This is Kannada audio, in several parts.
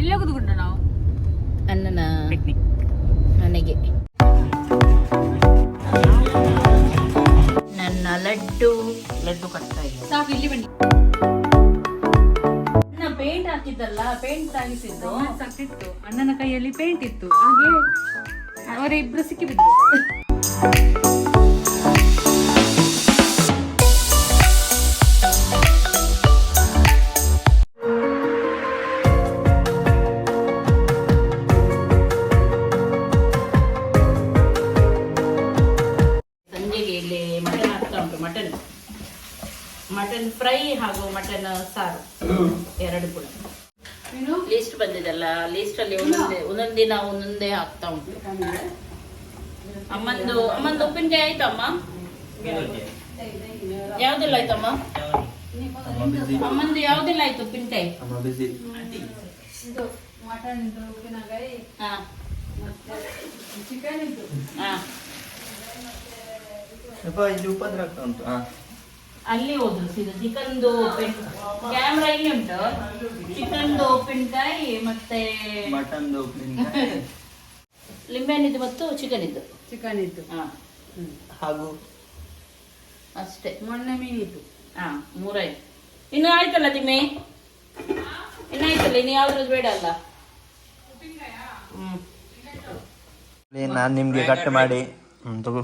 ಎಲ್ಲಿ ಕೂತ್ಕೊಂಡ ನಾವು? ಅಣ್ಣನ ನನಗೆ ನನ್ನ ಲಡ್ಡು. ಲಡ್ಡು ಕಟ್ತಾ ಇದೆ ಸಾಕು ಇಲ್ಲಿ ಬನ್ನಿ. ಪೇಂಟ್ ಹಾಕಿದ್ದಲ್ಲ ಪೇಂಟ್ ತಾಗಿಸಿದ್ದು ಸಾಕಿತ್ತು ಅಣ್ಣನ ಕೈಯಲ್ಲಿ ಪೇಂಟ್ ಇತ್ತು. ಹಾಗೆ ಅವರಿಬ್ರು ಸಿಕ್ಕಿಬಿದ್ರು. ಸಂಜೆಗೆ ಇಲ್ಲಿ ಮಟನ್ ಆಗ್ತಾ ಉಂಟು ಮಟನ್ ಮಟನ್ ಫ್ರೈ ಹಾಗೂ ಮಟನ್ ಸಾರು. ಎರಡು ಕೂಡ. ಲೀಸ್ಟ್ ಬಂದಿದಲ್ಲ ಲೀಸ್ಟ್ ಅಲ್ಲಿ ಒಂದೊಂದೇ ಒಂದೊಂದು ದಿನ ಒಂದೊಂದೇ ಆಗ್ತಾ ಉಂಟು. ಅಮ್ಮಂದು ಅಮ್ಮಂದು ಉಪ್ಪಿನಕಾಯಿ ಆಯ್ತಮ್ಮ ಯಾವ್ದೆಲ್ಲ ಆಯ್ತಮ್ಮ ಅಮ್ಮಂದು ಯಾವ್ದೆಲ್ಲ ಆಯ್ತು ಉಪ್ಪಿನಕಾಯಿ? ಮಟನ್ ಉಪ್ಪಿನಕಾಯಿ ಹಾ. ಚಿಕನ್ ಇತ್ತು ಇಲ್ಲಿ ಉಪದ್ರ ಆಗ್ತಾ ಉಂಟು. ಹಾ. ಅಲ್ಲಿ ಹೋದ್ರು ಸೀದಾ ಚಿಕನ್ದು ಕ್ಯಾಮ್ರಾ ಇಲ್ಲಿ ಉಂಟು. ಚಿಕನ್ದು ಉಪ್ಪಿನಕಾಯಿ ಮತ್ತೆ ಮಟನ್ದು ಉಪ್ಪಿನಕಾಯಿ ಲಿಂಬೆಹಣ್ಣಿದ್ದು ಮತ್ತು ಚಿಕನ್ ಇದ್ದು ಚಿಕನ್ ಇತ್ತು ಹಾ ಹಾಗೂ? ಅಷ್ಟೇ. ಮೊನ್ನೆ ಮೀನಿತ್ತು ಹಾ ಮೂರಾಯ್ತು. ಇನ್ನು ಆಯ್ತಲ್ಲ ತಿಮ್ಮೆ? ಇನ್ನು ಆಯ್ತಲ್ಲ ಇನ್ನು ಯಾವ್ದ್ರದ್ದು ಬೇಡ ಅಲ್ಲ? ಹ್ಮ್. ನಾನು ನಿಮ್ಗೆ ಕಟ್ ಮಾಡಿ. ಹ್ಮ್ ತಗೋ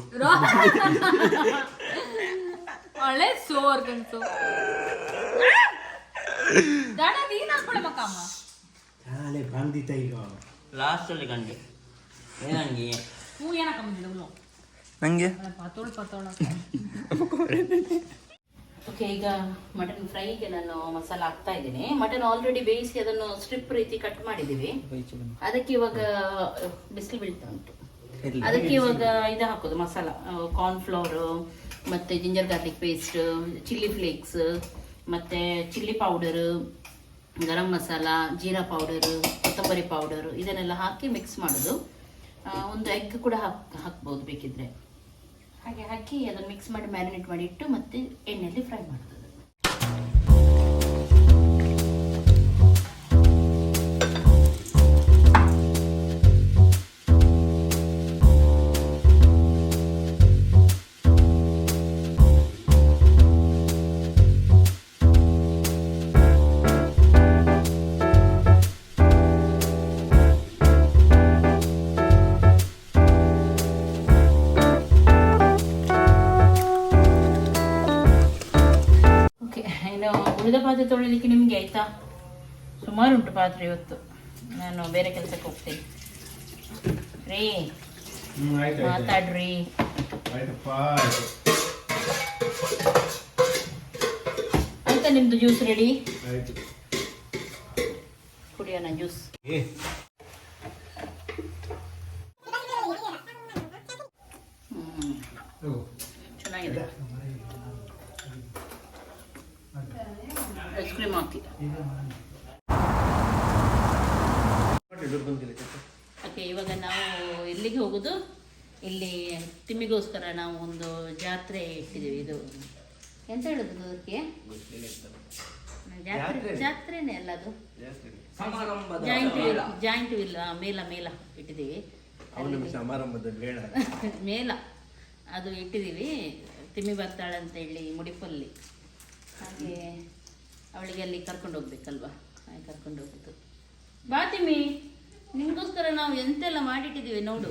ಒಳ್ಳೆ ಸೋರ್ ಕನ್ಸು ದಣ ನೀನ್ ಹಾಕೊಳ ಮಕ್ಕಮ್ಮ ಲಾಸ್ಟ್ ಅಲ್ಲಿ ಕಂಡೆ ಏನಂಗೆ ಹೂ ಏನಕ್ಕ ಬಂದಿದ್ದು? ನಂಗೆ? ಪತೋಳ ಪತೋಳ. ಓಕೆ ಈಗ ಮಟನ್ ಫ್ರೈಗೆ ನಾನು ಮಸಾಲ ಹಾಕ್ತಾ ಇದ್ದೀನಿ. ಮಟನ್ ಆಲ್ರೆಡಿ ಬೇಯಿಸಿ ಅದನ್ನು ಸ್ಟ್ರಿಪ್ ರೀತಿ ಕಟ್ ಮಾಡಿದ್ದೀವಿ. ಅದಕ್ಕೆ ಇವಾಗ ಬಿಸಿಲು ಬೀಳ್ತಾ ಉಂಟು. ಅದಕ್ಕೆ ಇವಾಗ ಇದು ಹಾಕೋದು, ಮಸಾಲ ಕಾರ್ನ್ಫ್ಲವರ್ ಮತ್ತೆ ginger garlic paste chilli flakes ಮತ್ತೆ chilli powder garam masala jeera powder ಕೊತ್ತಂಬರಿ ಪೌಡರ್ ಇದನ್ನೆಲ್ಲ ಹಾಕಿ ಮಿಕ್ಸ್ ಮಾಡೋದು. ಒಂದು ಎಗ್ ಕೂಡ ಹಾಕ್, ಹಾಕ್ಬೋದು ಬೇಕಿದ್ರೆ. ಹಾಗೆ ಹಾಕಿ ಅದನ್ನು ಮಿಕ್ಸ್ ಮಾಡಿ ಮ್ಯಾರಿನೇಟ್ ಮಾಡಿ ಇಟ್ಟು ಮತ್ತೆ ಎಣ್ಣೆಯಲ್ಲಿ ಫ್ರೈ ಮಾಡೋದು. ಪಾತ್ರೆ ತೊಳಿಲಿಕ್ಕೆ ನಿಮಗೆ ಆಯ್ತಾ? ಸುಮಾರು ಉಂಟು ಪಾತ್ರೆ ಇವತ್ತು. ನಾನು ಬೇರೆ ಕೆಲಸಕ್ಕೆ ಹೋಗ್ತೇನೆ. ರೀ ಮಾತಾಡ್ರಿ. ಆಯ್ತಾ. ನಿಮ್ದು ಜ್ಯೂಸ್ ರೆಡಿ ಕುಡಿಯೋಣ ಜ್ಯೂಸ್ ಹ್ಮ್ ಚೆನ್ನಾಗಿದೆ ಐಸ್ ಕ್ರೀಮ್ ಹಾಕಿ ಓಕೆ ಇವಾಗ ನಾವು ಎಲ್ಲಿಗೆ ಹೋಗೋದು ಇಲ್ಲಿ ತಿಮ್ಮಿಗೋಸ್ಕರ ನಾವು ಒಂದು ಜಾತ್ರೆ ಇಟ್ಟಿದ್ದೀವಿ ಇದು. ಎಂತ ಹೇಳುದು ಅದಕ್ಕೆ? ಜಾತ್ರೆ ಜಾತ್ರೆನೇ ಅಲ್ಲ ಅದು. ಜಾಯಿಂಟ್ ವೀಲ್ ಜಾಯಿಂಟ್ ವೀಲ್ ಮೇಲ ಮೇಲ ಇಟ್ಟಿದ್ದೀವಿ. ಬೇಡ ಮೇಲ ಅದು ಇಟ್ಟಿದ್ದೀವಿ. ತಿಮ್ಮಿ ಬರ್ತಾಳೆ ಅಂತ ಹೇಳಿ ಮುಡಿಪಲ್ಲಿ. ಹಾಗೆ ಅವಳಿಗೆ ಅಲ್ಲಿ ಕರ್ಕೊಂಡು ಹೋಗ್ಬೇಕಲ್ವಾ? ಹಾಗೆ ಕರ್ಕೊಂಡು ಹೋಗ್ಬೇಕು ಬಾ ತಿಮ್ಮಿ. ನಿಮಗೋಸ್ಕರ ನಾವು ಎಂತೆಲ್ಲ ಮಾಡಿಟ್ಟಿದ್ದೀವಿ ನೋಡು.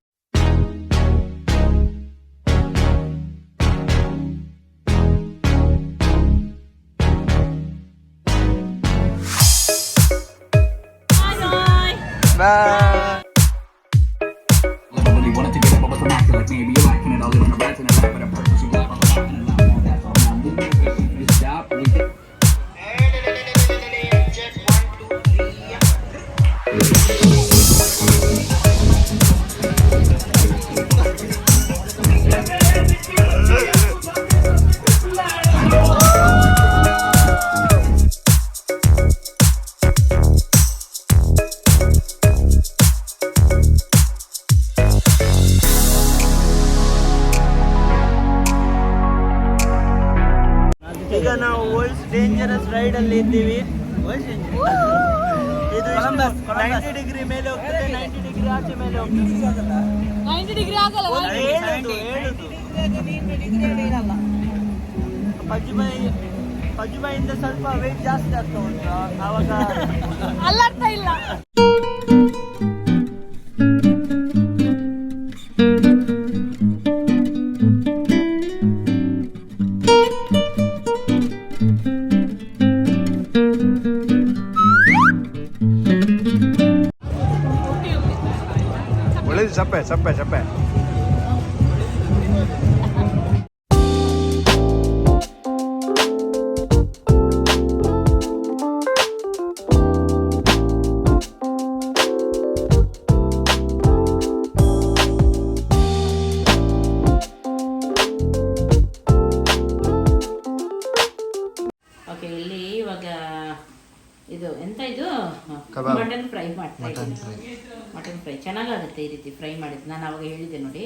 ಡೇಂಜರಸ್ ರೈಡ್ ಅಲ್ಲಿ ಇದ್ದೀವಿ. ಇದು ನೈಂಟಿ ಡಿಗ್ರಿ ಮೇಲೆ ಹೋಗ್ತದೆ ನೈಂಟಿ ಡಿಗ್ರಿ ಆಚೆ ಮೇಲೆ ಹೋಗ್ತದೆ. ಡಿಗ್ರಿ ಆಗಲ್ಲ ಒಂದು ಹೇಳುದು ಹೇಳುದು ಪಜ್ಜುಬಾಯಿ ಪಜ್ಜುಬಾಯಿಂದ ಸ್ವಲ್ಪ ವೆಯ್ಟ್ ಜಾಸ್ತಿ ಆಗ್ತಾ ಉಂಟು ಅವಾಗ ಅಲ್ಲರ್ಥ ಇಲ್ಲ. ಒಳ್ಳೇದು ಸಪ್ಪೆ ಸಪ್ಪೆ ಸಪ್ಪೆ ಓಕೆ ಇಲ್ಲಿ ಇವಾಗ ಇದು ಎಂತ ಇದು? ಕಬಾಬ್. ಮಟನ್ ಫ್ರೈ ಮಾಡ್ತಾ ಇದ್ದೀನಿ ಮಟನ್ ಫ್ರೈ. ಚೆನ್ನಾಗಾಗುತ್ತೆ ಈ ರೀತಿ ಫ್ರೈ ಮಾಡಿದ್ದು ನಾನು ಅವಾಗ ಹೇಳಿದ್ದೆ ನೋಡಿ.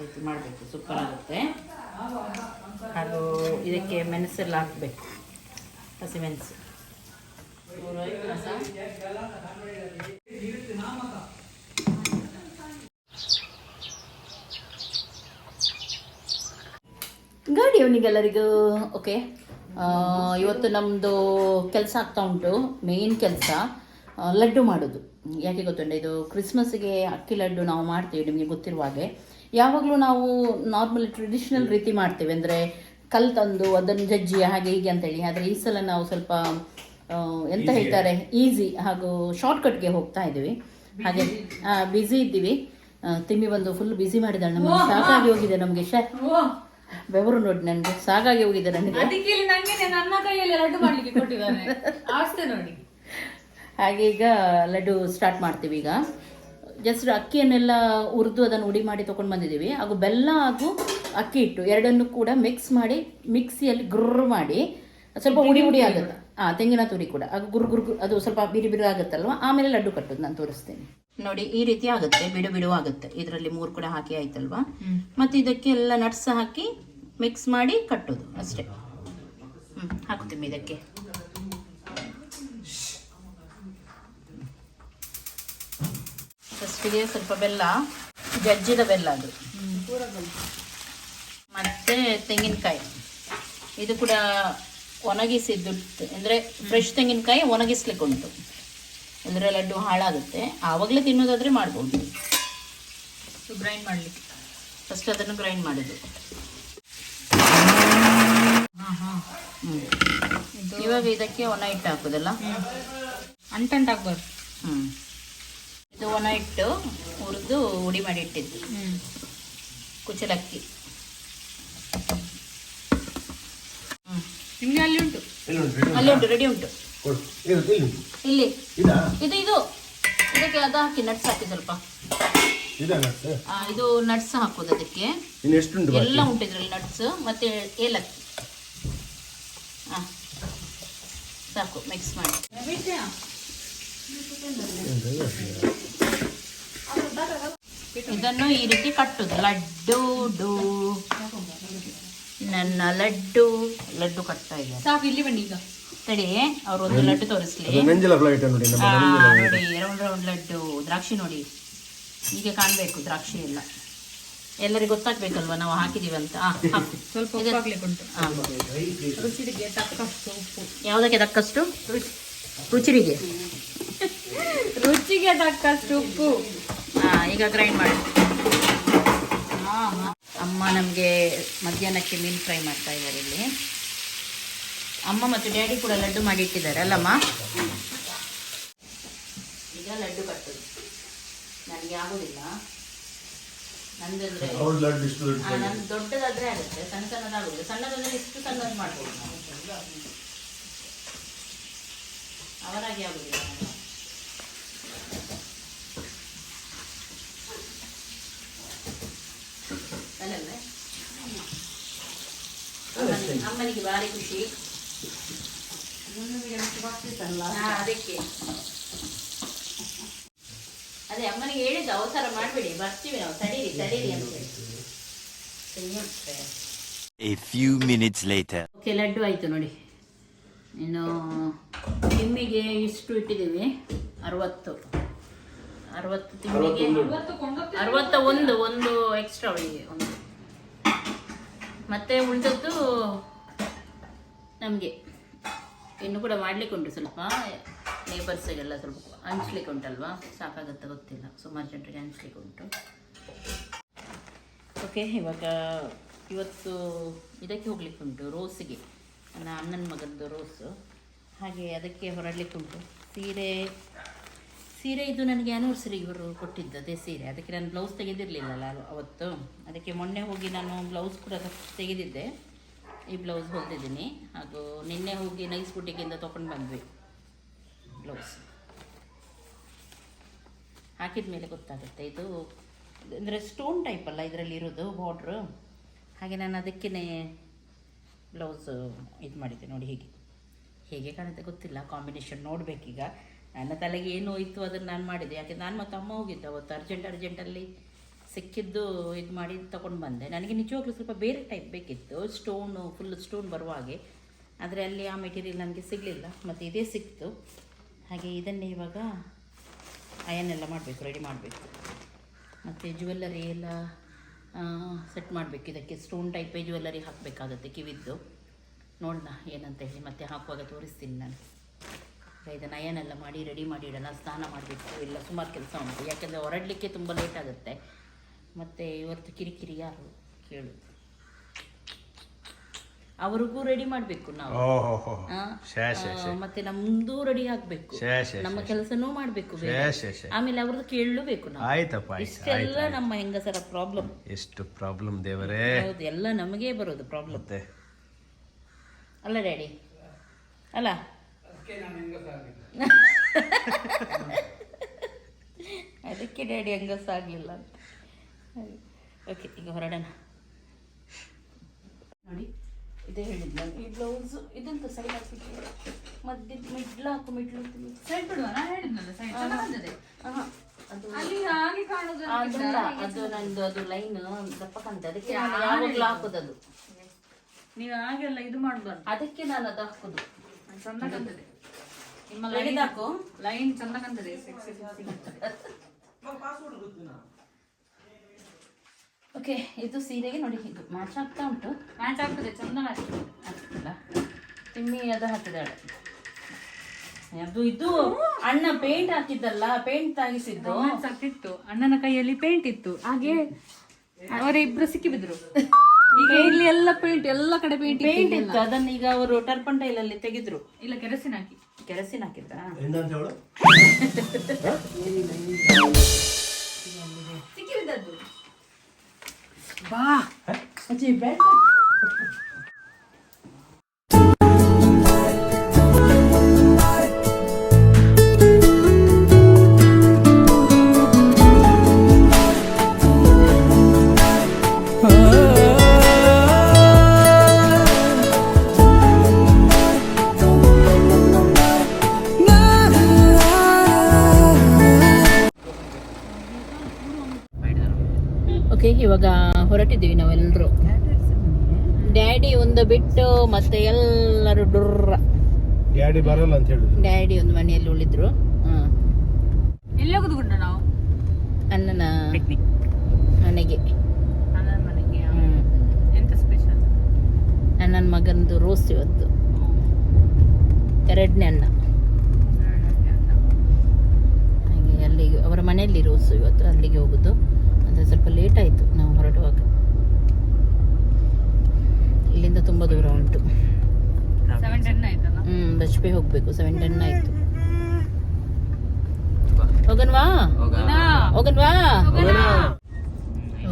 ರೀತಿ ಮಾಡಬೇಕು. ಸೂಪರ್ ಆಗುತ್ತೆ ಅದು ಇದಕ್ಕೆ ಮೆಣಸೆಲ್ಲ ಹಾಕಬೇಕು. ಹಸಿಮೆಣಸು. ಗುಡ್ ಎಲ್ಲರಿಗೂ. ಓಕೆ ಇವತ್ತು ನಮ್ಮದು ಕೆಲಸ ಆಗ್ತಾ ಉಂಟು. ಮೇನ್ ಕೆಲಸ. ಲಡ್ಡು ಮಾಡೋದು. ಯಾಕೆ ಗೊತ್ತುಂಟ? ಇದು ಕ್ರಿಸ್ಮಸ್ಗೆ ಅಕ್ಕಿ ಲಡ್ಡು ನಾವು ಮಾಡ್ತೀವಿ ನಿಮಗೆ ಗೊತ್ತಿರುವ ಹಾಗೆ ಯಾವಾಗಲೂ ನಾವು ನಾರ್ಮಲಿ ಟ್ರೆಡಿಷನಲ್ ರೀತಿ ಮಾಡ್ತೇವೆ. ಅಂದರೆ ಕಲ್ ತಂದು ಅದನ್ನು ಜಜ್ಜಿ ಹಾಗೆ ಹೀಗೆ ಅಂತೇಳಿ ಆದರೆ ಈ ಸಲ ನಾವು ಸ್ವಲ್ಪ ಎಂತ ಹೇಳ್ತಾರೆ? ಈಸಿ ಹಾಗೂ ಶಾರ್ಟ್ಕಟ್ಗೆ ಹೋಗ್ತಾ ಇದ್ದೀವಿ. ಹಾಗೆ ಬ್ಯುಸಿ ಇದ್ದೀವಿ. ತಿಮ್ಮಿ ಬಂದು ಫುಲ್ ಬ್ಯುಸಿ ಮಾಡಿದಾಳೆ ನಮಗೆ. ಸಾಕಾಗಿ ಹೋಗಿದೆ ನಮಗೆ ಶ. ಬೆವರು ನೋಡಿ ನನಗೆ. ಸಾಕಾಗಿ ಹೋಗಿದೆ ನನಗೆ. ನನ್ನ ಕೈಯಲ್ಲಿ ಲಡ್ಡು ಮಾಡ್ಲಿಕ್ಕೆ ಕೊಟ್ಟಿದ್ದಾನೆ ಆಡ್ತೆ ನೋಡಿ. ಹಾಗೆ ಈಗ ಲಡ್ಡು ಸ್ಟಾರ್ಟ್ ಮಾಡ್ತೀವಿ ಈಗ. ಜಸ್ಟ್ ಅಕ್ಕಿಯನ್ನೆಲ್ಲ ಹುರಿದು ಅದನ್ನು ಉಡಿ ಮಾಡಿ ತೊಗೊಂಡು ಬಂದಿದ್ದೀವಿ. ಹಾಗೂ ಬೆಲ್ಲ ಹಾಗೂ ಅಕ್ಕಿ ಹಿಟ್ಟು ಎರಡನ್ನು ಕೂಡ ಮಿಕ್ಸ್ ಮಾಡಿ ಮಿಕ್ಸಿಯಲ್ಲಿ ಗುರ್ರ್ ಮಾಡಿ ಸ್ವಲ್ಪ ಉಡಿ ಉಡಿ ಆಗುತ್ತೆ. ಹಾಂ ತೆಂಗಿನ ತುರಿ ಕೂಡ. ಅದು ಗುರು ಗುರು ಗುರು- ಅದು ಸ್ವಲ್ಪ ಬಿರು ಬಿರು ಆಗುತ್ತಲ್ವ? ಆಮೇಲೆ ಲಡ್ಡು ಕಟ್ಟೋದು ನಾನು ತೋರಿಸ್ತೀನಿ. ನೋಡಿ ಈ ರೀತಿ ಆಗುತ್ತೆ ಬಿಡು ಬಿಡು ಆಗುತ್ತೆ. ಇದರಲ್ಲಿ ಮೂರು ಕೂಡ ಹಾಕಿ ಆಯ್ತಲ್ವಾ? ಮತ್ತೆ ಇದಕ್ಕೆ ಎಲ್ಲ ನಟ್ಸ್ ಹಾಕಿ ಮಿಕ್ಸ್ ಮಾಡಿ ಕಟ್ಟೋದು ಅಷ್ಟೇ. ಹ್ಞೂ ಹಾಕ್ತೀನಿ ಇದಕ್ಕೆ. ಫಸ್ಟಿಗೆ ಸ್ವಲ್ಪ ಬೆಲ್ಲ ಜಜ್ಜಿದ ಬೆಲ್ಲ ಅದು. ಮತ್ತೆ ತೆಂಗಿನಕಾಯಿ. ಇದು ಕೂಡ ಒಣಗಿಸಿದ್ದು ಅಂದರೆ ಫ್ರೆಶ್ ತೆಂಗಿನಕಾಯಿ ಒಣಗಿಸ್ಲಿಕ್ಕೆ ಉಂಟು ಅಂದರೆ ಲಡ್ಡು ಹಾಳಾಗುತ್ತೆ. ಆವಾಗಲೇ ತಿನ್ನೋದಾದರೆ ಮಾಡ್ಬೋದು. ಗ್ರೈಂಡ್ ಮಾಡಲಿಕ್ಕೆ. ಫಸ್ಟ್ ಅದನ್ನು ಗ್ರೈಂಡ್ ಮಾಡೋದು. ಇವಾಗ ಇದಕ್ಕೆ ಒಣ ಹಿಟ್ಟು ಹಾಕೋದಲ್ಲ? ಅಂಟಂಟಾಗ್ಬಾರ್ದು ಹ್ಞೂ ಇದು ಒಣ ಹಿಟ್ಟು ಹುರಿದು ಹುಡಿ ಮಾಡಿ ಇಟ್ಟಿದ್ದು ಹ್ಮ್. ಕುಚಲಕ್ಕಿ ಹ್ಮ್. ಅಲ್ಲಿ ಉಂಟು? ಅಲ್ಲಿ ಉಂಟು ರೆಡಿ ಉಂಟು. ಕೊಡು. ಇದು ಇಲ್ಲಿ ಉಂಟು. ಇಲ್ಲಿ. ಇದಾ? ಇದು ಇದು. ಇದಕ್ಕೆ ಅದು ಹಾಕಿ ನಟ್ಸ್ ಹಾಕಿ ಸ್ವಲ್ಪ. ಇದಾ ನಟ್ಸ್ ಆ, ಇದು ನಟ್ಸ್ ಹಾಕೋದು ಅದಕ್ಕೆ. ಇನ್ನು ಎಷ್ಟುಂಟು ಬಾಕಿ? ಎಲ್ಲ ಉಂಟು ಇದರಲ್ಲಿ ನಟ್ಸ್ ಮತ್ತೆ ಏಲಕ್ಕಿ. ಹಾ ಸಾಕು ಮಿಕ್ಸ್ ಮಾಡಿ. ಇದನ್ನು ಈ ರೀತಿ ಕಟ್ಟುದು. ಲಡ್ಡು ಡೂ ನನ್ನ ಲಡ್ಡು. ಲಡ್ಡು ಕಟ್ತಾ ಇದೆ ಸಾಕು ಇಲ್ಲಿ ಬನ್ನಿ ಈಗ. ತಡಿ ಅವ್ರು ಒಂದು ಲಡ್ಡು ತೋರಿಸ್ಲಿ. ಅದು ಮೆಂಜಲ ಫ್ಲೈಟ್ ನೋಡಿ ನಮ್ಮ ಆ, ಮೆಂಜಲ ರೌಂಡ್ ರೌಂಡ್ ಲಡ್ಡು. ದ್ರಾಕ್ಷಿ ನೋಡಿ. ಹೀಗೆ ಕಾಣಬೇಕು ದ್ರಾಕ್ಷಿ ಎಲ್ಲ. ಎಲ್ಲರಿಗೂ ಗೊತ್ತಾಗ್ಬೇಕಲ್ವಾ ನಾವು ಹಾಕಿದೀವಿ ಅಂತ. ಸ್ವಲ್ಪ ಯಾವುದಕ್ಕೆ ತಕ್ಕಷ್ಟು? ರುಚಿರಿಗೆ ರುಚಿಗೆ ತಕ್ಕಷ್ಟು ಉಪ್ಪು. ಈಗ ಗ್ರೈಂಡ್ ಮಾಡಿ. ಅಮ್ಮ ನಮಗೆ ಮಧ್ಯಾಹ್ನಕ್ಕೆ ಮೀನು ಫ್ರೈ ಮಾಡ್ತಾ ಇದ್ದಾರೆ ಇಲ್ಲಿ. ಅಮ್ಮ ಮತ್ತು ಡ್ಯಾಡಿ ಕೂಡ ಲಡ್ಡು ಮಾಡಿ ಇಟ್ಟಿದ್ದಾರೆ ಅಲ್ಲಮ್ಮ? ಈಗ ಲಡ್ಡು ಕಟ್ಟುದು ನನಗೆ ಆಗುದಿಲ್ಲ. ನಂದಂದ್ರೆ ನಂದು ದೊಡ್ಡದಾದ್ರೆ ಆಗುತ್ತೆ ಸಣ್ಣ ಸಣ್ಣದಾಗುದಿಲ್ಲ ಸಣ್ಣದಂದ್ರೆ ಇಷ್ಟು ಸಣ್ಣದು ಮಾಡ್ಬೋದು. ನಾವು ಅವರಾಗಿ ಆಗುದಿಲ್ಲ. ಅಮ್ಮನಿಗೆ- ಭಾರಿ ಖುಷಿ. ಹಾ, ಅದಕ್ಕೆ. ಅದೇ ಅಮ್ಮನಿಗೆ ಹೇಳಿದ್ದು ಅವಸರ ಮಾಡಬೇಡಿ. ಬರ್ತೀವಿ ನಾವು. ತಡೀರಿ ತಡೀರಿ ಅಂತ ಹೇಳಿ. A few minutes later. Okay laddu ಆಯ್ತು ನೋಡಿ. ಇನ್ನು ಕಿಮ್ಮಿಗೆ ಇಷ್ಟು ಇಟ್ಟಿದ್ದೀವಿ. ಅರವತ್ತು. ಅರವತ್ತು ತಿಂಗಳಿಗೆ. ಅರವತ್ತ ಒಂದು ಒಂದು ಎಕ್ಸ್ಟ್ರಾ ಅವಳಿಗೆ ಒಂದು. ಮತ್ತೆ ಉಳಿದದ್ದು ನಮಗೆ. ಇನ್ನು ಕೂಡ ಮಾಡ್ಲಿಕ್ಕೆ ಉಂಟು ಸ್ವಲ್ಪ. ನೇಬರ್ಸಿಗೆಲ್ಲ ಸ್ವಲ್ಪ ಹಂಚ್ಲಿಕ್ಕೆ ಉಂಟಲ್ವಾ? ಸಾಕಾಗತ್ತ ಗೊತ್ತಿಲ್ಲ. ಸುಮಾರು ಜನರಿಗೆ ಹಂಚ್ಲಿಕ್ಕೆ ಉಂಟು. ಓಕೆ ಇವಾಗ ಇವತ್ತು ಇದಕ್ಕೆ ಹೋಗ್ಲಿಕ್ಕೆ ಉಂಟು ರೋಸಿಗೆ. ನನ್ನ ಅಣ್ಣನ ಮಗದ್ದು ರೋಸು. ಹಾಗೆ ಅದಕ್ಕೆ ಹೊರಡ್ಲಿಕ್ಕೆ ಉಂಟು. ಸೀರೆ ಸೀರೆ ಇದು ನನಗೆ ಆ್ಯನಿವರ್ಸರಿ ಇವರು ಕೊಟ್ಟಿದ್ದು, ಅದೇ ಸೀರೆ. ಅದಕ್ಕೆ ನಾನು ಬ್ಲೌಸ್ ತೆಗೆದಿರಲಿಲ್ಲಲ್ಲ ಅವತ್ತು. ಅದಕ್ಕೆ ಮೊನ್ನೆ ಹೋಗಿ ನಾನು ಬ್ಲೌಸ್ ಕೂಡ ತೆಗೆದಿದ್ದೆ. ಈ ಬ್ಲೌಸ್ ಹೊಲ್ದಿದ್ದೀನಿ. ಹಾಗೂ ನಿನ್ನೆ ಹೋಗಿ ನೈಸ್ ಬುಟ್ಟಿಗೆಯಿಂದ ತೊಗೊಂಡು ಬಂದ್ವಿ ಬ್ಲೌಸ್ ಹಾಕಿದ ಮೇಲೆ ಗೊತ್ತಾಗುತ್ತೆ. ಇದು ಅಂದರೆ ಸ್ಟೋನ್ ಟೈಪ್ ಅಲ್ಲ ಇದರಲ್ಲಿ ಇರೋದು ಬಾರ್ಡ್ರು ಹಾಗೆ ನಾನು ಅದಕ್ಕೇ ಬ್ಲೌಸ್ ಇದು ಮಾಡಿದ್ದೆ ನೋಡಿ ಹೀಗೆ. ಹೇಗೆ ಕಾಣುತ್ತೆ ಗೊತ್ತಿಲ್ಲ. ಕಾಂಬಿನೇಷನ್ ನೋಡಬೇಕೀಗ. ನನ್ನ ತಲೆಗೆ ಏನು ಇತ್ತು ಅದನ್ನು ನಾನು ಮಾಡಿದೆ. ಯಾಕೆ ನಾನು ಮತ್ತು ಅಮ್ಮ ಹೋಗಿದ್ದೆ ಅವತ್ತು ಅರ್ಜೆಂಟ್ ಅರ್ಜೆಂಟಲ್ಲಿ ಸಿಕ್ಕಿದ್ದು ಇದು ಮಾಡಿ ತಗೊಂಡು ಬಂದೆ. ನನಗೆ ನಿಜವಾಗ್ಲೂ ಸ್ವಲ್ಪ ಬೇರೆ ಟೈಪ್ ಬೇಕಿತ್ತು. ಸ್ಟೋನು ಫುಲ್ ಸ್ಟೋನ್ ಬರುವ ಹಾಗೆ. ಆದರೆ ಅಲ್ಲಿ ಆ ಮೆಟೀರಿಯಲ್ ನನಗೆ ಸಿಗಲಿಲ್ಲ. ಮತ್ತು ಇದೇ ಸಿಕ್ತು. ಹಾಗೆ ಇದನ್ನೇ ಇವಾಗ ಅಯನ್ ಮಾಡಬೇಕು ರೆಡಿ ಮಾಡಬೇಕು. ಮತ್ತು ಜ್ಯುವೆಲ್ಲರಿ ಎಲ್ಲ ಸೆಟ್ ಮಾಡಬೇಕು. ಇದಕ್ಕೆ ಸ್ಟೋನ್ ಟೈಪೇ ಜ್ಯುವೆಲ್ಲರಿ ಹಾಕಬೇಕಾಗತ್ತೆ ಕಿವಿದ್ದು. ನೋಡೋಣ ಏನಂತ ಹೇಳಿ ಮತ್ತೆ ಹಾಕುವಾಗ ತೋರಿಸ್ತೀನಿ ನಾನು. ಈಗ ನಯನೆಲ್ಲ ಮಾಡಿ ರೆಡಿ ಮಾಡಿ ಇಡಲ್ಲ ಸ್ನಾನ ಮಾಡಬೇಕು ಇಲ್ಲ ಸುಮಾರು ಕೆಲಸ ಉಂಟು. ಯಾಕೆಂದರೆ ಹೊರಡಲಿಕ್ಕೆ ತುಂಬ ಲೇಟ್ ಆಗುತ್ತೆ. ಮತ್ತು ಇವತ್ತು ಕಿರಿಕಿರಿ ಯಾರು ಕೇಳು. ಅವ್ರಿಗೂ ರೆಡಿ ಮಾಡಬೇಕು ನಾವು. ಮತ್ತೆ ನಮ್ದು ರೆಡಿ ಆಗ್ಬೇಕು. ನಮ್ಮ ಕೆಲಸನೂ ಮಾಡಬೇಕು. ಆಮೇಲೆ ಅವ್ರದ್ದು ಕೇಳಲೇಬೇಕು ನಾವು. ಇಷ್ಟೆಲ್ಲ ನಮ್ಮ ಹೆಂಗಸರ ಪ್ರಾಬ್ಲಮ್ ಎಷ್ಟು ಪ್ರಾಬ್ಲಮ್ ದೇವರೇ. ಹೌದು ಎಲ್ಲ ನಮಗೆ ಬರೋದು ಪ್ರಾಬ್ಲಮ್ ಅಲ್ಲ ರೆಡಿ ಅಲ್ಲ? ಅದಕ್ಕೆ ಡ್ಯಾಡಿ ಹೆಂಗಸಾಗ್ಲಿಲ್ಲ ಅಂತ. ಓಕೆ ಈಗ ಹೊರಡೋಣ. ನೋಡಿ ಇದೇ ಹೇಳಿದ್ನ ಈ ಬ್ಲೌಸ್ ಇದಂತ ಸೈಡ್ ಹಾಕ್ಬಿಟ್ಟು ಮಧ್ಯ ಮಿಡ್ಲ್ ಹಾಕು ಮಿಡ್ಲ್ ಸೈಡ್ ಬಿಡುವ ನಾ ಹೇಳಿದ್ನಲ್ಲ ಸೈಡ್ ಚೆನ್ನಾಗಿದೆ ಅದು ಹಾಗೆ ಕಾಣುದು ಅದಲ್ಲ ಅದು ನಂದು ಅದು ಲೈನ್ ದಪ್ಪ ಕಾಣ್ತದೆ ಅದಕ್ಕೆ ನಾನು ಯಾವಾಗಲೂ ಹಾಕೋದು ನೀವು ಹಾಗೆಲ್ಲ ಇದು ಮಾಡಬಾರ್ದು. ಅದಕ್ಕೆ ನಾನು ಅದು ಹಾಕೋದು. ಚಂದ ಕಾಣ್ತದೆ ನಿಮ್ಮ ಲೈನ್ ಹಾಕು. ಲೈನ್ ಚಂದ ಕಾಣ್ತದೆ ಸೆಕ್ಸಿ ಓಕೆ ಇದು ಸೀರೆಗೆ ನೋಡಿ ಇದು ಮ್ಯಾಚ್ ಆಗ್ತಾ ಉಂಟು. ಮ್ಯಾಚ್ ಆಗ್ತದೆ ಚಂದ ಮ್ಯಾಚ್ ಆಗ್ತದಲ್ಲ ತಿಮ್ಮಿ ಅದು ಹಾಕಿದಾಳೆ ಅದು ಇದು ಅಣ್ಣ ಪೇಂಟ್ ಹಾಕಿದ್ದಲ್ಲ ಪೇಂಟ್ ತಾಗಿಸಿದ್ದು. ಆಗ್ತಿತ್ತು. ಅಣ್ಣನ ಕೈಯಲ್ಲಿ ಪೇಂಟ್ ಇತ್ತು. ಹಾಗೆ ಅವರ ಇಬ್ರು ಸಿಕ್ಕಿ ಬಿದ್ರು ಈಗ ಇಲ್ಲಿ ಎಲ್ಲ ಪೇಂಟ್ ಎಲ್ಲ ಕಡೆ ಪೇಂಟ್ ಪೇಂಟ್ ಇತ್ತು. ಅದನ್ನ ಈಗ ಅವರು ಟರ್ಪನ್ ಅಲ್ಲಿ ತೆಗೆದ್ರು. ಇಲ್ಲ ಕೆರಸಿನ ಹಾಕಿ. ಕೆರಸಿನ ಹಾಕಿದ್ದ ಸಿಕ್ಕಿದ್ದದ್ದು ಹೇಳು ಅಜ್ಜಿ ಬಿದ್ದದ್ದು ಡ್ಯಾಡಿ ಬರಲ್ಲ ಅಂತ ಹೇಳಿದ್ರು. ಡ್ಯಾಡಿ ಒಂದು ಮನೆಯಲ್ಲಿ ಉಳಿದ್ರು. ಹ್ಮ್. ಎಲ್ಲಿ ಹೋಗುದು ನಾವು? ಅಣ್ಣನ ಪಿಕ್ನಿಕ್ ಮನೆಗೆ. ಅಣ್ಣನ ಮನೆಗೆ ಹ್ಮ್. ಎಂತ ಸ್ಪೆಷಲ್ ಅಣ್ಣನ ಮಗನದು ರೋಸ್ ಇವತ್ತು ಎರಡನೇ ಅಣ್ಣ. ಹಾಗೆ ಅಲ್ಲಿಗೆ ಅವರ ಮನೆಯಲ್ಲಿ ರೋಸು ಇವತ್ತು ಅಲ್ಲಿಗೆ ಹೋಗುದು. ಅಂದರೆ ಸ್ವಲ್ಪ ಲೇಟ್ ಆಯಿತು ನಾವು ಹೊರಡುವಾಗ ಇಲ್ಲಿಂದ ತುಂಬ ದೂರ ಉಂಟು. ಸೆವೆನ್ ಟೆನ್ ಹ್ಞೂ ಬಜ್ಪೆ ಹೋಗಬೇಕು ಸೆವೆನ್ ಟೆನ್ ಆಯಿತು. ಹೋಗನ್ವಾ ಹೋಗನ್ವಾ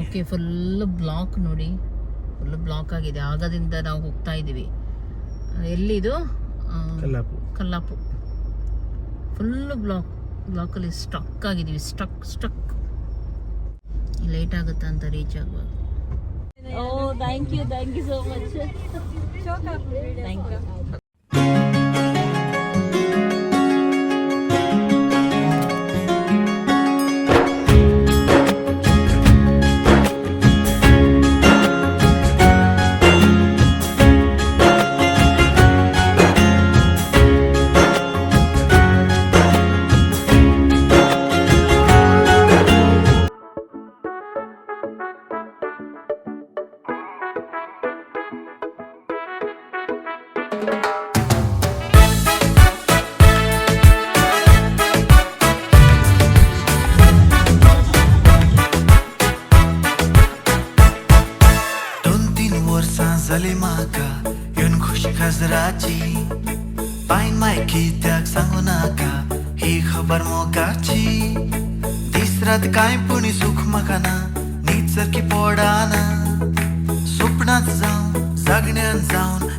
ಓಕೆ ಫುಲ್ ಬ್ಲಾಕ್ ನೋಡಿ. ಫುಲ್ ಬ್ಲಾಕ್ ಆಗಿದೆ. ಆಗದಿಂದ ನಾವು ಹೋಗ್ತಾ ಇದ್ದೀವಿ. ಎಲ್ಲಿದು? ಕಲ್ಲಾಪು. ಕಲ್ಲಾಪು. ಫುಲ್ ಬ್ಲಾಕ್ ಬ್ಲಾಕಲ್ಲಿ ಸ್ಟಕ್ ಆಗಿದ್ದೀವಿ. ಸ್ಟಕ್ ಸ್ಟಕ್ ಲೇಟ್ ಆಗುತ್ತಾ ಅಂತ ರೀಚ್ ಆಗ್ಬೋದು ಓ thank you thank you so much thank you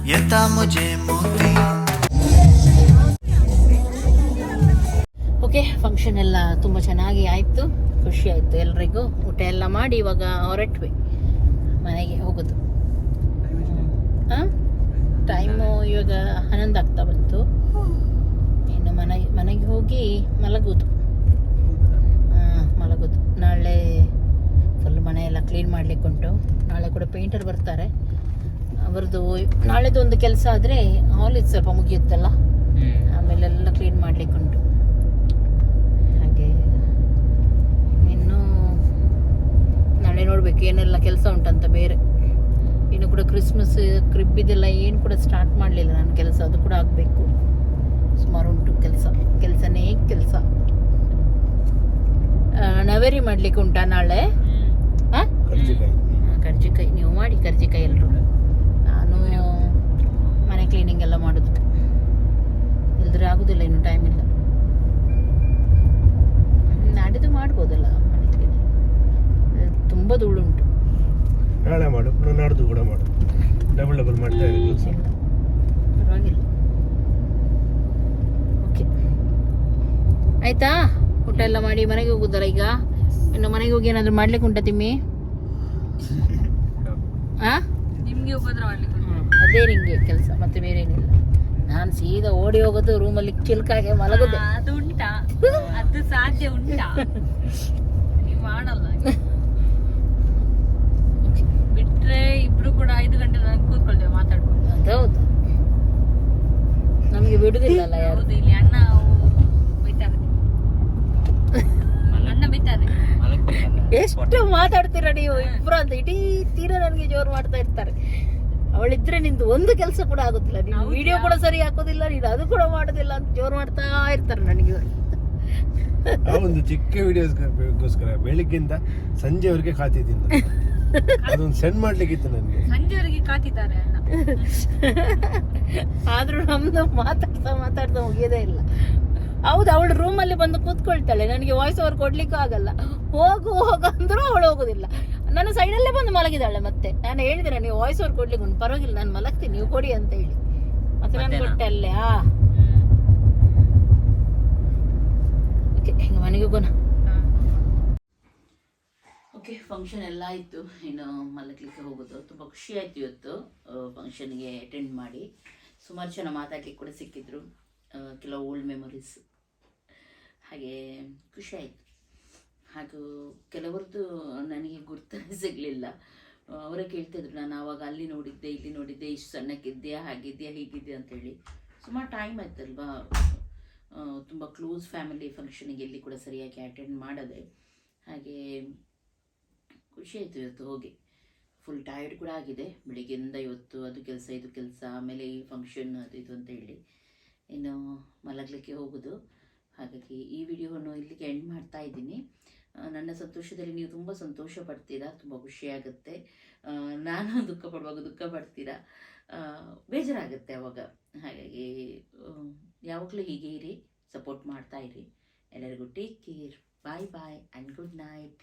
येता मुझे मोती ಓಕೆ ಫಂಕ್ಷನ್ ಎಲ್ಲ ತುಂಬ ಚೆನ್ನಾಗಿ ಆಯಿತು ಖುಷಿ ಆಯಿತು ಎಲ್ರಿಗೂ ಊಟ ಎಲ್ಲ ಮಾಡಿ ಇವಾಗ ಹೊರಟ್ವಿ ಮನೆಗೆ ಹೋಗೋದು ಟೈಮು ಇವಾಗ ಹನ್ನೊಂದು ಆಗ್ತಾ ಬಂತು ಇನ್ನು ಮನೆ ಮನೆಗೆ ಹೋಗಿ ಮಲಗೋದು ಹಾಂ ಮಲಗೋದು ನಾಳೆ ಫುಲ್ ಮನೆ ಎಲ್ಲ ಕ್ಲೀನ್ ಮಾಡ್ಲಿಕ್ಕೆ ಉಂಟು ನಾಳೆ ಕೂಡ ಪೇಂಟರ್ ಬರ್ತಾರೆ ಅವ್ರದ್ದು ನಾಳೆದು ಒಂದು ಕೆಲಸ ಆದರೆ ಇದು ಸ್ವಲ್ಪ ಮುಗಿಯುತ್ತಲ್ಲ? ಆಮೇಲೆ ಎಲ್ಲ ಕ್ಲೀನ್ ಮಾಡ್ಲಿಕ್ಕೆ ಉಂಟು. ಹಾಗೆ ಇನ್ನು ನಾಳೆ ನೋಡಬೇಕು ಏನೆಲ್ಲ ಕೆಲಸ ಉಂಟಂತ ಬೇರೆ. ಇನ್ನು ಕೂಡ ಕ್ರಿಸ್ಮಸ್ ಕ್ರಿಬ್ಬಿದೆಲ್ಲ ಏನು ಕೂಡ ಸ್ಟಾರ್ಟ್ ಮಾಡಲಿಲ್ಲ ನಾನು ಕೆಲಸ ಅದು ಕೂಡ ಆಗಬೇಕು. ಸುಮಾರು ಉಂಟು ಕೆಲಸ ಕೆಲಸನೇ ಕೆಲಸ. ನವೇರಿ ಮಾಡ್ಲಿಕ್ಕೆ ಉಂಟಾ ನಾಳೆ? ಹಾಂ ಕರ್ಜಿಕಾಯಿ. ಕರ್ಜಿಕಾಯಿ. ನೀವು ಮಾಡಿ ಕರ್ಜಿಕಾಯಿ ಎಲ್ಲರೂ ಕ್ಲೀನಿಂಗ್ ಎಲ್ಲ ಮಾಡೋದು. ಇಲ್ದ್ರೆ ಆಗೋದಿಲ್ಲ ಇನ್ನು ಟೈಮ್ ಇಲ್ಲ. ನಾಡಿದ್ದು ಮಾಡ್ಬೋದಲ್ಲ ಮನೆ ಕ್ಲೀನಿಂಗ್ ತುಂಬ ಧೂಳುಂಟು. ನಾಳೆ ಮಾಡು ನಾಡ್ದು ಕೂಡ ಮಾಡು. ಡಬಲ್ ಡಬಲ್ ಮಾಡ್ತಾ ಇಲ್ಲ. ಪರವಾಗಿಲ್ಲ. ಓಕೆ ಆಯ್ತಾ? ಊಟ ಎಲ್ಲ ಮಾಡಿ ಮನೆಗೆ ಹೋಗುದಲ್ಲ ಈಗ? ಇನ್ನು ಮನೆಗೆ ಹೋಗಿ ಏನಾದ್ರು ಮಾಡ್ಲಿಕ್ಕೆ ಉಂಟಾ ತಿಮ್ಮಿ? ಆ? ನಿಮ್ಗೆ ಉಪದ್ರ ಮಾಡ್ಲಿಕ್ಕೆ ಅದೇ ನಿಂಗೆ ಕೆಲಸ ಮತ್ತೆ ಬೇರೆ ಏನಿಲ್ಲ. ನಾನು ಸೀದಾ ಓಡಿ ಹೋಗೋದು ರೂಮಲ್ಲಿ ಚಿಲ್ಕಾಗೆ ಮಲಗೋದು. ಅದು ಉಂಟಾ. ಅದು ಸಾಧ್ಯ ಉಂಟಾ. ನೀವು ಮಾಡಲ್ಲ ಬಿಟ್ರೆ ಇಬ್ರು ಕೂಡ ಐದು ಗಂಟೆ ನಾನು ಕೂತ್ಕೊಳ್ತೇವೆ ಮಾತಾಡ್ಕೊಂಡು. ಹೌದು. ನಮಗೆ ಬಿಡುದಿಲ್ಲ ಅಲ್ಲ ಯಾರು. ಹೌದು ಇಲ್ಲಿ ಅಣ್ಣ ಬೈತಾರೆ. ಅಣ್ಣ ಬೈತಾರೆ. ಎಷ್ಟು ಮಾತಾಡ್ತೀರ ನೀವು ಇಬ್ರು ಅಂತ ಇಡೀ ತೀರ ನನಗೆ ಜೋರು ಮಾಡ್ತಾ ಇರ್ತಾರೆ. ಅವಳಿದ್ರೆ ನಿಂದು ಒಂದು ಕೆಲಸ ಕೂಡ ಆಗುತ್ತಿಲ್ಲ. ನೀನು ವಿಡಿಯೋ ಕೂಡ ಸರಿ ಹಾಕೋದಿಲ್ಲ ನೀನು ಅದು ಕೂಡ ಮಾಡೋದಿಲ್ಲ ಅಂತ ಜೋರು ಮಾಡ್ತಾ ಇರ್ತಾರೆ ನನಗೆ. ಆ ಒಂದು ಚಿಕ್ಕ ವಿಡಿಯೋಸ್ಗೋಸ್ಕರ ಬೆಳಿಗ್ಗೆಯಿಂದ ಸಂಜೆವರೆಗೆ ಕಾತಿದ್ದೀನಿ ನಾನು. ಅದೊಂದು ಸೆಂಡ್ ಮಾಡ್ಲಿಕ್ಕಿತ್ತು ನನಗೆ. ಸಂಜೆವರೆಗೆ ಕಾತಿದ್ದಾರೆ ಅಣ್ಣ. ಆದ್ರೂ ನಮ್ದು ಮಾತಾಡ್ತಾ ಮಾತಾಡ್ತಾ ಮುಗಿಯೋದೇ ಇಲ್ಲ. ಹೌದು ಅವಳು ರೂಮಲ್ಲಿ ಬಂದು ಕೂತ್ಕೊಳ್ತಾಳೆ. ನನಗೆ ವಾಯ್ಸ್ ಓವರ್ ಕೊಡ್ಲಿಕ್ಕೂ ಆಗಲ್ಲ. ಹೋಗು ಹೋಗು ಅಂದ್ರೂ ಅವಳು ಹೋಗುದಿಲ್ಲ. ನನ್ನ ಸೈಡಲ್ಲೇ ಬಂದು ಮಲಗಿದಾಳೆ ಮತ್ತೆ. ನಾನು ಹೇಳಿದ್ರೆ ನೀವು ವಾಯ್ಸ್ ಓವರ್ ಕೊಡ್ಲಿಕ್ಕೆ ಉಂಟು. ಪರವಾಗಿಲ್ಲ ನಾನು ಮಲಗ್ತೀನಿ. ನೀವು ಕೊಡಿ ಅಂತ ಹೇಳಿ. ಮತ್ತೆ ನಾನು ಕೊಟ್ಟೆ ಅಲ್ಲೇ ಆ. ಓಕೆ ಈಗ ಮನೆಗೆ ಹೋಗೋಣ? ಓಕೆ ಫಂಕ್ಷನ್ ಎಲ್ಲ ಆಯಿತು. ಇನ್ನು ಮಲಗಲಿಕ್ಕೆ ಹೋಗೋದು. ತುಂಬ ಖುಷಿ ಆಯ್ತು ಇವತ್ತು. ಫಂಕ್ಷನ್ಗೆ ಅಟೆಂಡ್ ಮಾಡಿ. ಸುಮಾರು ಜನ ಮಾತಾಡ್ಲಿಕ್ಕೆ ಕೂಡ ಸಿಕ್ಕಿದ್ರು. ಕೆಲವು ಓಲ್ಡ್ ಮೆಮೊರೀಸ್ ಹಾಗೆ ಖುಷಿ ಆಯಿತು. ಹಾಗೂ ಕೆಲವರದ್ದು ನನಗೆ ಗುರ್ತ ಸಿಗಲಿಲ್ಲ. ಅವರೇ ಕೇಳ್ತಿದ್ರು, ನಾನು ಆವಾಗ ಅಲ್ಲಿ ನೋಡಿದ್ದೆ, ಇಲ್ಲಿ ನೋಡಿದ್ದೆ, ಇಷ್ಟು ಸಣ್ಣಕ್ಕಿದ್ಯಾ ಹಾಗಿದ್ಯಾ ಹೀಗಿದ್ಯಾ ಅಂತೇಳಿ. ಸುಮಾರು ಟೈಮ್ ಆಯ್ತಲ್ವಾ? ತುಂಬ ಕ್ಲೋಸ್ ಫ್ಯಾಮಿಲಿ ಫಂಕ್ಷನಿಗೆ ಎಲ್ಲಿ ಕೂಡ ಸರಿಯಾಗಿ ಅಟೆಂಡ್ ಮಾಡದೆ. ಹಾಗೆ ಖುಷಿ ಆಯಿತು ಇವತ್ತು ಹೋಗಿ. ಫುಲ್ ಟಯರ್ಡ್ ಕೂಡ ಆಗಿದೆ. ಬೆಳಿಗ್ಗೆಯಿಂದ ಇವತ್ತು ಅದು ಕೆಲಸ, ಇದು ಕೆಲಸ, ಆಮೇಲೆ ಈ ಫಂಕ್ಷನ್ ಅದು ಇದು ಅಂತ ಹೇಳಿ ಇನ್ನು ಮಲಗಲಿಕ್ಕೆ ಹೋಗೋದು. ಹಾಗಾಗಿ ಈ ವಿಡಿಯೋವನ್ನು ಇಲ್ಲಿಗೆ ಎಂಡ್ ಮಾಡ್ತಾ ಇದ್ದೀನಿ. ನನ್ನ ಸಂತೋಷದಲ್ಲಿ ನೀವು ತುಂಬ ಸಂತೋಷ ಪಡ್ತೀರಾ ತುಂಬ ಖುಷಿಯಾಗುತ್ತೆ. ನಾನು ದುಃಖ ಪಡುವಾಗ ದುಃಖ ಪಡ್ತೀರಾ ಬೇಜಾರಾಗುತ್ತೆ ಅವಾಗ. ಹಾಗಾಗಿ ಯಾವಾಗಲೂ ಹೀಗೆ ಇರಿ ಸಪೋರ್ಟ್ ಮಾಡ್ತಾ ಇರಿ. ಎಲ್ಲರಿಗೂ take care bye bye and good night